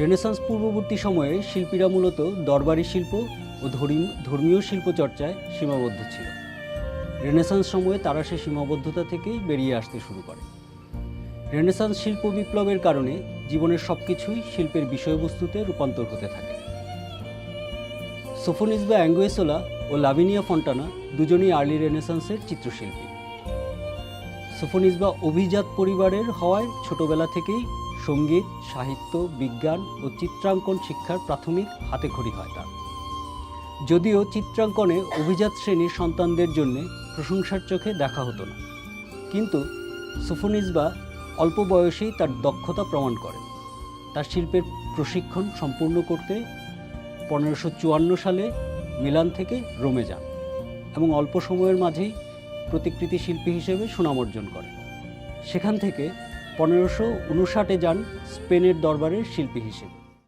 Renaissance পূর্ববর্তী সময়ে শিল্পীরা মূলত দরবারি শিল্প ও ধর্মীয় শিল্প চর্চায় সীমাবদ্ধ ছিল। রেনেসাঁস সময়ে তারা সে সীমাবদ্ধতা থেকেই বেরিয়ে আসতে শুরু করে। রেনেসাঁস শিল্প বিপ্লবের কারণে জীবনের সব কিছুই শিল্পের বিষয়বস্তুতে রূপান্তর হতে থাকে। সোফোনিস বা অ্যাঙ্গুয়েসোলা ও লাভিনিয়া ফন্টানা দুজনেই আর্লি রেনেসাঁসের চিত্রশিল্পী। সোফোনিস বা অভিজাত পরিবারের হওয়ায় ছোটবেলা থেকেই সংগীত, সাহিত্য, বিজ্ঞান ও চিত্রাঙ্কন শিক্ষার প্রাথমিক হাতেখড়ি হয় তার। যদিও চিত্রাঙ্কনে অভিজাত শ্রেণির সন্তানদের জন্য প্রশংসার চোখে দেখা হতো না। কিন্তু সুফোনিসবা অল্প বয়সেই তার দক্ষতা প্রমাণ করেন। তার শিল্পের প্রশিক্ষণ সম্পূর্ণ করতে পনেরোশো সালে মিলান থেকে রোমে যান এবং অল্প সময়ের মাঝেই প্রতিকৃতি শিল্পী হিসেবে সুনাম অর্জন করেন। সেখান থেকে পনেরোশো উনষাটে যান স্পেনের দরবারের শিল্পী হিসেবে।